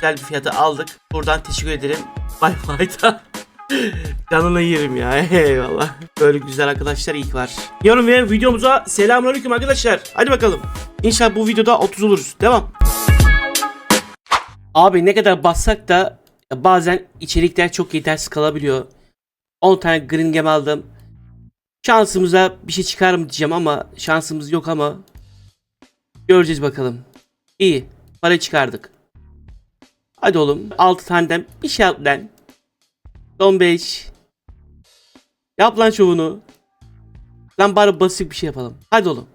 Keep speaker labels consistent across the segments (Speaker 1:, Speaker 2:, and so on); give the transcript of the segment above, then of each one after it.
Speaker 1: güzel bir fiyata aldık. Buradan teşekkür ederim. Bay bay da. Canını yerim ya. Eyvallah. Böyle güzel arkadaşlar ilk var. Yorum ve videomuza selamünaleyküm arkadaşlar. Hadi bakalım. İnşallah bu videoda 30 oluruz. Devam. Abi ne kadar bassak da bazen içerikler çok yetersiz kalabiliyor. 10 tane green gem aldım. Şansımıza bir şey çıkar mı diyeceğim ama şansımız yok ama göreceğiz bakalım. İyi. Para çıkardık. Hadi oğlum 6 taneden bir şey yap lan. Son 5. Yap lan şovunu. Lan bari basit bir şey yapalım. Hadi oğlum.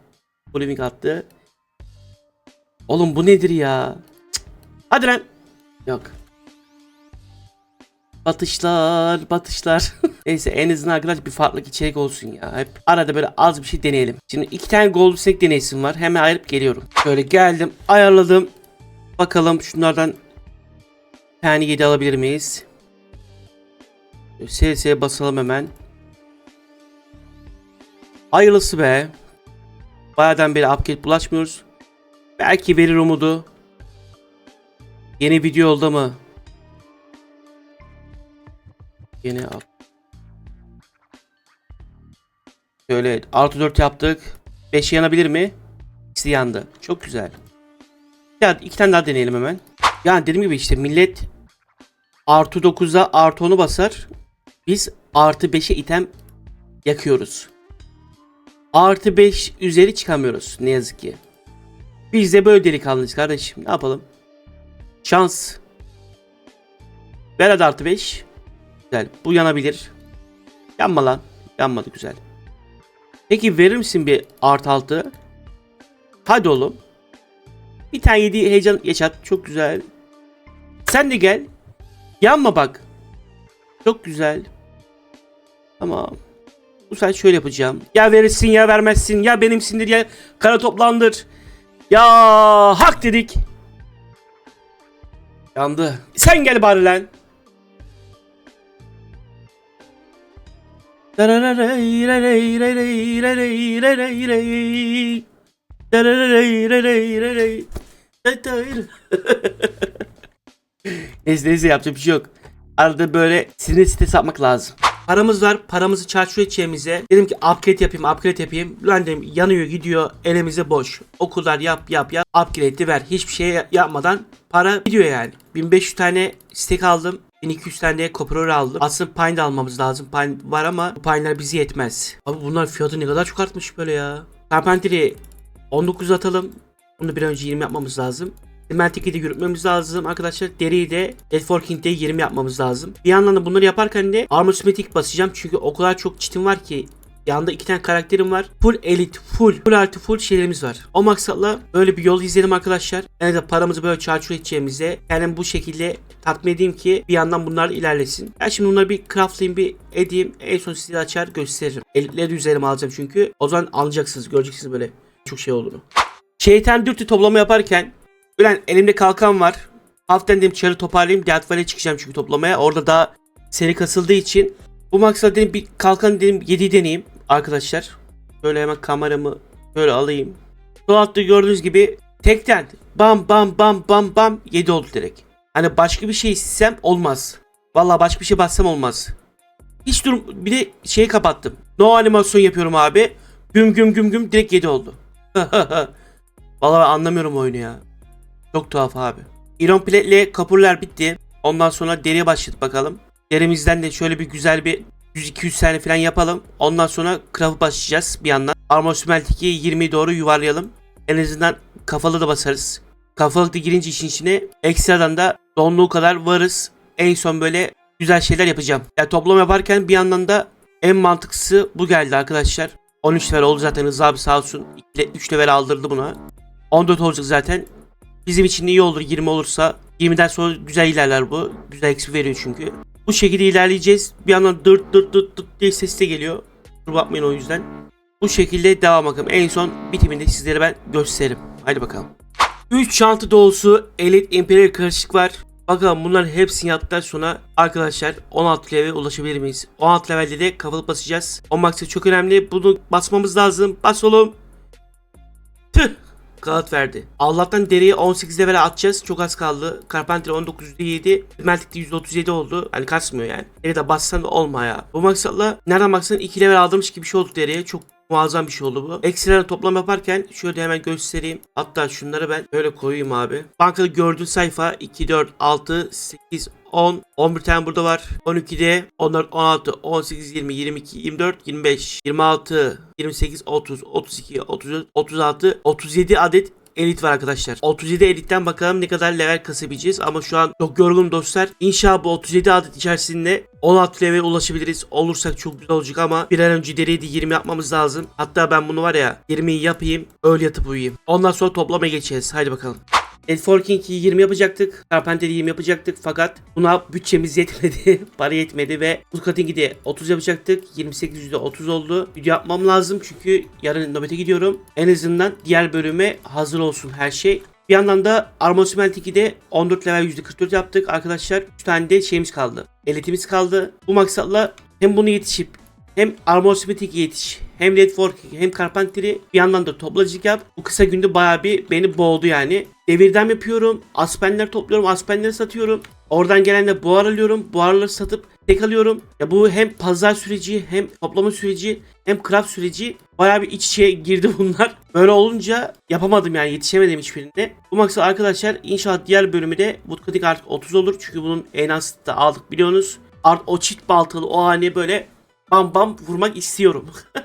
Speaker 1: Polemik attı. Oğlum bu nedir ya? Cık. Hadi lan. Yok. Batışlar, batışlar. Neyse en azından arkadaş bir farklılık içerik olsun ya. Hep arada böyle az bir şey deneyelim. Şimdi iki tane gold snack deneyesim var. Hemen ayırıp geliyorum. Şöyle geldim, ayarladım. Bakalım şunlardan tane 7 alabilir miyiz? SS'ye basalım hemen. Hayırlısı be. Bayağıdan beri upgrade bulaşmıyoruz. Belki verir umudu. Yeni video oldu mı? Yeni up. Şöyle artı 4 yaptık. 5 yanabilir mi? İkisi yandı. Çok güzel. Ya iki tane daha deneyelim hemen. Yani dediğim gibi işte millet artı 9'a artı 10'u basar. Biz artı 5'e item yakıyoruz. Artı 5 üzeri çıkamıyoruz ne yazık ki. Biz de böyle delikanlıyız kardeşim. Ne yapalım? Şans. Ver hadi artı 5. Güzel. Bu yanabilir. Yanma lan. Yanmadı güzel. Peki verir misin bir artı 6? Hadi oğlum. Bir tane yedi heyecan yaşat. Çok güzel. Sen de gel. Yanma bak. Çok güzel. Tamam. Bu sefer şöyle yapacağım. Ya verirsin ya vermezsin. Ya benimsindir ya kara toplandır. Ya hak dedik. Yandı. Sen gel bari lan. neyse neyse yapacak bir şey yok. Arada böyle sinir stres yapmak lazım. Paramız var. Paramızı çarçur edeceğimize dedim ki upgrade yapayım upgrade yapayım. Lan dedim yanıyor gidiyor elimize boş. Okullar yap yap yap. Upgrade'i ver. Hiçbir şey yapmadan para gidiyor yani. 1500 tane steak aldım. 1200 tane de copper aldım. Aslında pine de almamız lazım. Pine var ama bu pine'ler bizi yetmez. Abi bunlar fiyatı ne kadar çok artmış böyle ya. Carpenter'i 19 atalım. Bunu bir önce 20 yapmamız lazım. Semantik'i de yürütmemiz lazım arkadaşlar. Deriyi de Deadforking'de 20 yapmamız lazım. Bir yandan da bunları yaparken de Armor Smatic basacağım. Çünkü o kadar çok çitim var ki Yanında iki tane karakterim var. Full elite, full, full artı full şeylerimiz var. O maksatla böyle bir yol izledim arkadaşlar. Yani de paramızı böyle çarçur edeceğimize kendim bu şekilde tatmin edeyim ki bir yandan bunlar ilerlesin. Ben şimdi bunları bir craftlayayım bir edeyim. En son size açar gösteririm. Elitleri üzerime alacağım çünkü. O zaman alacaksınız göreceksiniz böyle çok şey olduğunu. Şeytan dürtü toplama yaparken Ulan elimde kalkan var. Hafiften dedim çarı toparlayayım. Death çıkacağım çünkü toplamaya. Orada daha seri kasıldığı için. Bu maksat dedim bir kalkan dedim 7 deneyeyim arkadaşlar. Böyle hemen kameramı böyle alayım. Sol altta gördüğünüz gibi tekten bam bam bam bam bam 7 oldu direkt. Hani başka bir şey istesem olmaz. Vallahi başka bir şey bassam olmaz. Hiç durum bir de şeyi kapattım. No animasyon yapıyorum abi. Güm güm güm güm direkt 7 oldu. Vallahi ben anlamıyorum oyunu ya. Çok tuhaf abi. İron plate'le kapurlar bitti. Ondan sonra deriye başladık bakalım. Derimizden de şöyle bir güzel bir 100-200 tane falan yapalım. Ondan sonra craft'a başlayacağız bir yandan. Armor smeltiki 20'yi doğru yuvarlayalım. En azından kafalı da basarız. Kafalık da girince işin içine ekstradan da donluğu kadar varız. En son böyle güzel şeyler yapacağım. Yani toplam yaparken bir yandan da en mantıklısı bu geldi arkadaşlar. 13 level oldu zaten Rıza abi sağ olsun. 3 level aldırdı buna. 14 olacak zaten. Bizim için iyi olur 20 olursa. 20'den sonra güzel ilerler bu. Güzel XP veriyor çünkü. Bu şekilde ilerleyeceğiz. Bir yandan dırt dırt dırt dırt diye ses de geliyor. Dur bakmayın o yüzden. Bu şekilde devam bakalım. En son bitiminde sizlere ben gösteririm. Hadi bakalım. 3 çanta dolusu Elite Imperial karışık var. Bakalım bunların hepsini yaptıktan sonra arkadaşlar 16 level ulaşabilir miyiz? 16 levelde de kafalık basacağız. O maksat çok önemli. Bunu basmamız lazım. Bas oğlum. Kağıt verdi. Allah'tan deriyi 18 level atacağız. Çok az kaldı. Carpenter 19.7. Meltik'te %37 oldu. Hani kasmıyor yani. Deri de bassan da olma ya. Bu maksatla nereden baksan 2 level aldırmış gibi bir şey oldu deriye. Çok muazzam bir şey oldu bu. Ekstra toplam yaparken şöyle hemen göstereyim. Hatta şunları ben böyle koyayım abi. Bankada gördüğün sayfa 2, 4, 6, 8, 10, 11 tane burada var. 12'de 14, 16, 18, 20, 22, 24, 25, 26, 28, 30, 32, 34, 36, 37 adet elit var arkadaşlar. 37 elitten bakalım ne kadar level kasabileceğiz ama şu an çok yorgunum dostlar. İnşallah bu 37 adet içerisinde 16 level ulaşabiliriz. Olursak çok güzel olacak ama bir an önce deriyi de 20 yapmamız lazım. Hatta ben bunu var ya 20'yi yapayım öyle yatıp uyuyayım. Ondan sonra toplamaya geçeceğiz. Haydi bakalım. Networking'i 20 yapacaktık. Carpenter'i 20 yapacaktık fakat buna bütçemiz yetmedi. para yetmedi ve Ulkating'i de 30 yapacaktık. 28 %30 oldu. Video yapmam lazım çünkü yarın nöbete gidiyorum. En azından diğer bölüme hazır olsun her şey. Bir yandan da Armor Cement 2'de 14 level %44 yaptık arkadaşlar. 3 tane de şeyimiz kaldı. Elitimiz kaldı. Bu maksatla hem bunu yetişip hem Armor 2'ye yetiş hem Networking hem Carpenter'i bir yandan da toplacılık yap. Bu kısa günde bayağı bir beni boğdu yani. Devirden yapıyorum. Aspenler topluyorum. Aspenleri satıyorum. Oradan gelen de buhar alıyorum. Buharları satıp tek alıyorum. Ya bu hem pazar süreci hem toplama süreci hem craft süreci bayağı bir iç içe girdi bunlar. Böyle olunca yapamadım yani yetişemedim hiçbirinde. Bu maksat arkadaşlar inşallah diğer bölümü de Woodcutting artık 30 olur. Çünkü bunun en az da aldık biliyorsunuz. Art o çift baltalı o hani böyle bam bam vurmak istiyorum.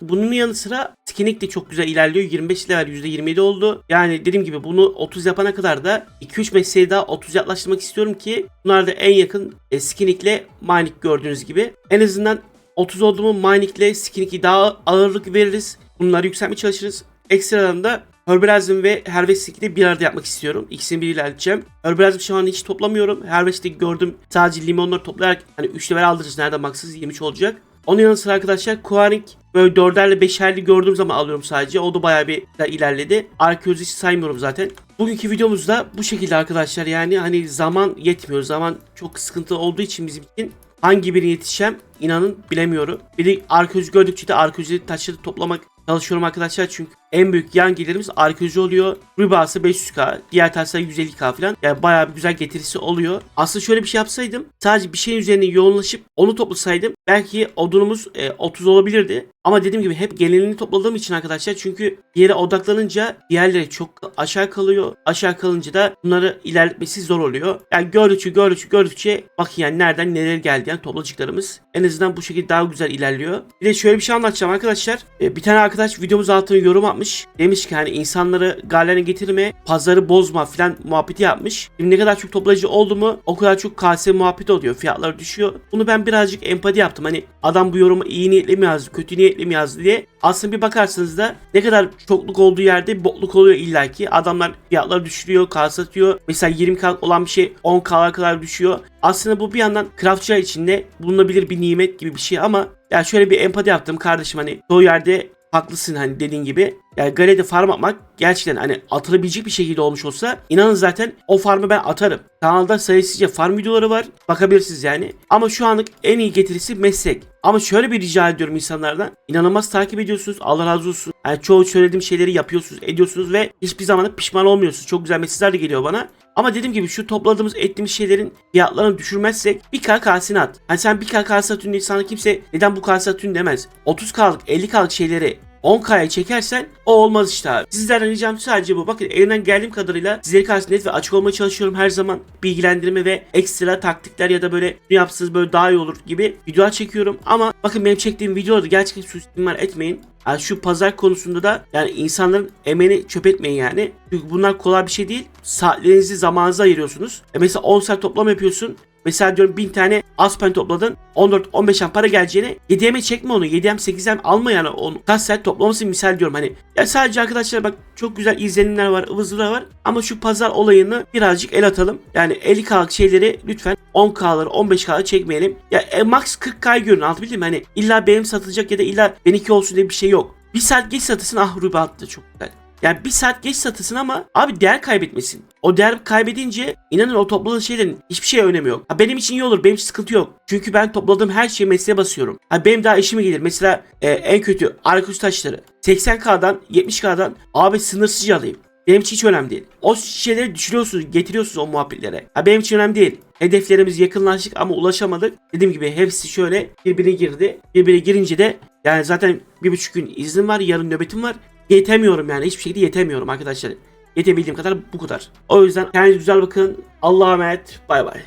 Speaker 1: Bunun yanı sıra Skinning de çok güzel ilerliyor. 25 level %27 oldu. Yani dediğim gibi bunu 30 yapana kadar da 2-3 mesleği daha 30 yaklaştırmak istiyorum ki bunlar da en yakın e, Skinning'le Mining gördüğünüz gibi. En azından 30 oldu mu Mining'le Skinning'i daha ağırlık veririz. Bunları yükseltmeye çalışırız. Ekstradan da Herbalizm ve Harvesting'i de bir arada yapmak istiyorum. İkisini bir ilerleteceğim. Herbalizm şu an hiç toplamıyorum. Harvesting gördüm. Sadece limonları toplayarak hani 3 level aldırırız. Nereden baksanız 23 olacak. Onun yanı sıra arkadaşlar Kuaring böyle 4'erli 5'erli gördüğüm zaman alıyorum sadece. O da bayağı bir ilerledi. Arkeolojisi saymıyorum zaten. Bugünkü videomuz da bu şekilde arkadaşlar. Yani hani zaman yetmiyor. Zaman çok sıkıntı olduğu için bizim için hangi birine yetişeceğim inanın bilemiyorum. Bir de arkeoloji gördükçe de arkeoloji taşları toplamak çalışıyorum arkadaşlar çünkü en büyük yan gelirimiz arkeoloji oluyor. Rübası 500k, diğer taşlar 150k falan. Yani bayağı bir güzel getirisi oluyor. Aslında şöyle bir şey yapsaydım, sadece bir şeyin üzerine yoğunlaşıp onu toplasaydım belki odunumuz e, 30 olabilirdi. Ama dediğim gibi hep gelenini topladığım için arkadaşlar çünkü yere odaklanınca diğerleri çok aşağı kalıyor. Aşağı kalınca da bunları ilerletmesi zor oluyor. Yani gördükçe gördükçe gördükçe bakın yani nereden neler geldi yani toplacıklarımız. En azından bu şekilde daha güzel ilerliyor. Bir de şöyle bir şey anlatacağım arkadaşlar. E, bir tane arkadaş videomuz altına yorum atmış. Demiş ki hani insanları gallerine getirme, pazarı bozma filan muhabbeti yapmış. Şimdi ne kadar çok toplayıcı oldu mu o kadar çok KS muhabbeti oluyor. Fiyatlar düşüyor. Bunu ben birazcık empati yaptım. Hani adam bu yorumu iyi niyetli mi yazdı, kötü niyetli mi yazdı diye. Aslında bir bakarsanız da ne kadar çokluk olduğu yerde bir bokluk oluyor illaki. Adamlar fiyatları düşürüyor, K satıyor. Mesela 20K olan bir şey 10K'lara kadar düşüyor. Aslında bu bir yandan craftçılar içinde bulunabilir bir nimet gibi bir şey ama ya şöyle bir empati yaptım kardeşim hani çoğu yerde haklısın hani dediğin gibi. Yani galede farm atmak gerçekten hani atılabilecek bir şekilde olmuş olsa inanın zaten o farmı ben atarım. Kanalda sayısızca farm videoları var. Bakabilirsiniz yani. Ama şu anlık en iyi getirisi meslek. Ama şöyle bir rica ediyorum insanlardan. İnanılmaz takip ediyorsunuz. Allah razı olsun. Yani çoğu söylediğim şeyleri yapıyorsunuz, ediyorsunuz ve hiçbir zaman pişman olmuyorsunuz. Çok güzel mesajlar da geliyor bana. Ama dediğim gibi şu topladığımız ettiğimiz şeylerin fiyatlarını düşürmezsek bir KK'sini at. Hani sen bir KK'sı atın diye sana kimse neden bu KK'sı atın demez. 30K'lık 50K'lık şeyleri 10K'ya çekersen o olmaz işte abi. Sizlerden ricam sadece bu. Bakın elimden geldiğim kadarıyla sizlere karşı net ve açık olmaya çalışıyorum her zaman. Bilgilendirme ve ekstra taktikler ya da böyle ne yapsanız böyle daha iyi olur gibi videolar çekiyorum. Ama bakın benim çektiğim videolarda gerçekten suistimal etmeyin. Yani şu pazar konusunda da yani insanların emeğini çöp etmeyin yani. Çünkü bunlar kolay bir şey değil. Saatlerinizi zamanınızı ayırıyorsunuz. E mesela 10 saat toplam yapıyorsun. Mesela diyorum 1000 tane aspen topladın. 14-15'en para geleceğine 7'ye çekme onu. 7'ye 8'e alma yani onu. Kaç saat toplaması misal diyorum hani. Ya sadece arkadaşlar bak çok güzel izlenimler var, ıvızlar var. Ama şu pazar olayını birazcık el atalım. Yani 50k'lık şeyleri lütfen 10k'ları 15k'ları çekmeyelim. Ya e, max 40k'yı görün anlatabildim mi? Hani illa benim satılacak ya da illa benimki olsun diye bir şey yok. Bir saat geç satılsın ah Ruby attı çok güzel. Yani bir saat geç satılsın ama abi değer kaybetmesin. O değer kaybedince inanın o topladığı şeylerin hiçbir şey önemi yok. Ha benim için iyi olur. Benim için sıkıntı yok. Çünkü ben topladığım her şeyi mesleğe basıyorum. Ha benim daha işime gelir. Mesela e, en kötü arkus taşları. 80k'dan 70k'dan abi sınırsızca alayım. Benim için hiç önemli değil. O şeyleri düşürüyorsunuz, getiriyorsunuz o muhabbetlere. Ha benim için önemli değil. Hedeflerimiz yakınlaştık ama ulaşamadık. Dediğim gibi hepsi şöyle birbirine girdi. Birbirine girince de yani zaten bir buçuk gün iznim var, yarın nöbetim var. Yetemiyorum yani hiçbir şekilde yetemiyorum arkadaşlar. Yetebildiğim kadar bu kadar. O yüzden kendinize güzel bakın. Allah'a emanet. Bay bay.